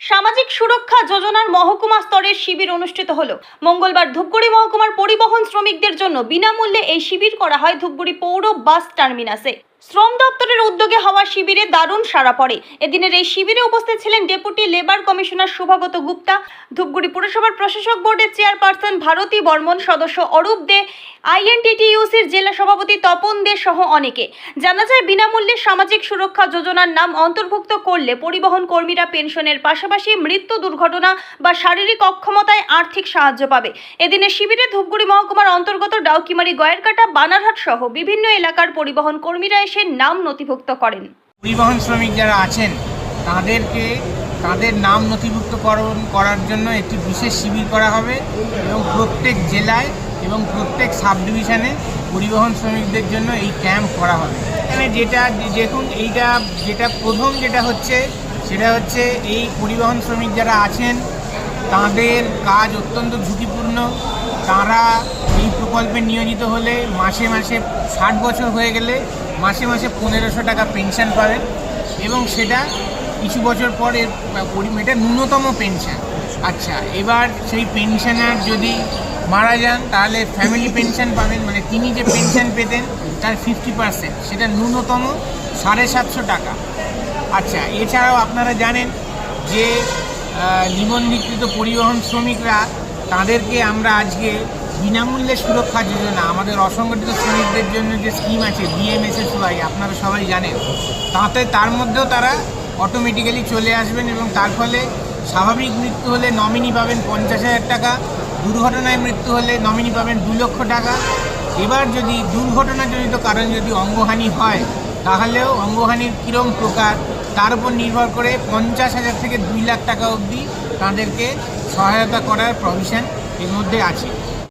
সামাজিক সুরক্ষা যোজনার মহকুমা স্তরের শিবির অনুষ্ঠিত হলো। মঙ্গলবার ধূপগুড়ি মহকুমার পরিবহন শ্রমিকদের জন্য বিনামূল্যে এই শিবির করা হয় ধূপগুড়ি পৌর বাস টার্মিনাসে। শ্রম দপ্তরের উদ্যোগে হওয়া শিবিরে দারুণ সাড়া পড়ে। এদিনের এই শিবিরে উপস্থিত ছিলেন deputy labour commissioner Shubhagata Gupta, Dhupguri পুরসভার প্রশাসক বোর্ডের চেয়ারপারসন ভারতী বর্মন, সদস্য অরূপ দে, আইএনটিটিইউসির জেলা সভাপতি তপন দে সহ অনেকে। জানা যায়, বিনামূল্যে সামাজিক সুরক্ষা যোজনার নাম অন্তর্ভুক্ত করলে পরিবহন কর্মীরা পেনশনের পাশাপাশি মৃত্যু দুর্ঘটনা বা শারীরিক অক্ষমতায় আর্থিক সাহায্য পাবে। এদিনের শিবিরে ধূপগুড়ি মহকুমার অন্তর্গত ডাউকিমারি গয়েরকাটা, বানারহাট সহ বিভিন্ন এলাকার পরিবহন কর্মীরা এসে নাম নথিভুক্ত করেন। পরিবহন শ্রমিক যারা আছেন, তাদেরকে, তাদের নাম নথিভুক্তকরণ করার জন্য একটি বিশেষ শিবির করা হবে এবং প্রত্যেক জেলায় এবং প্রত্যেক সাব ডিভিশনে পরিবহন শ্রমিকদের জন্য এই ক্যাম্প করা হবে। এখানে যেটা, দেখুন, এইটা, যেটা প্রথম যেটা হচ্ছে, সেটা হচ্ছে এই পরিবহন শ্রমিক যারা আছেন, তাদের কাজ অত্যন্ত ঝুঁকিপূর্ণ। তারা এই প্রকল্পে নিয়োজিত হলে মাসে মাসে ষাট বছর হয়ে গেলে মাসে মাসে পনেরোশো টাকা পেনশন পাবেন। এবং সেটা কিছু বছর পর এটা ন্যূনতম পেনশন আচ্ছা এবার সেই পেনশনার যদি মারা যান, তাহলে ফ্যামিলি পেনশন পাবেন। মানে তিনি যে পেনশন পেতেন, তার ফিফটি পার্সেন্ট সেটা ন্যূনতম সাড়ে সাতশো টাকা। আচ্ছা এছাড়াও আপনারা জানেন যে নিবন্ধিকৃত পরিবহন শ্রমিকরা, তাদেরকে আমরা আজকে বিনামূল্যে সুরক্ষা যোজনা আমাদের অসংগঠিত শ্রমিকদের জন্য যে স্কিম আছে বিএমএসএসওয়াই আপনারা সবাই জানেন, তাতে তার মধ্যেও তারা অটোমেটিক্যালি চলে আসবেন এবং তার ফলে স্বাভাবিক মৃত্যু হলে নমিনি পাবেন পঞ্চাশ হাজার টাকা, দুর্ঘটনায় মৃত্যু হলে নমিনি পাবেন দু লক্ষ টাকা। এবার যদি দুর্ঘটনাজনিত কারণ যদি অঙ্গহানি হয়, তাহলেও অঙ্গহানির কীরম প্রকার, তার উপর নির্ভর করে পঞ্চাশ হাজার থেকে দুই লাখ টাকা অবধি তাদেরকে সহায়তা করার প্রভিশন এর মধ্যে আছে।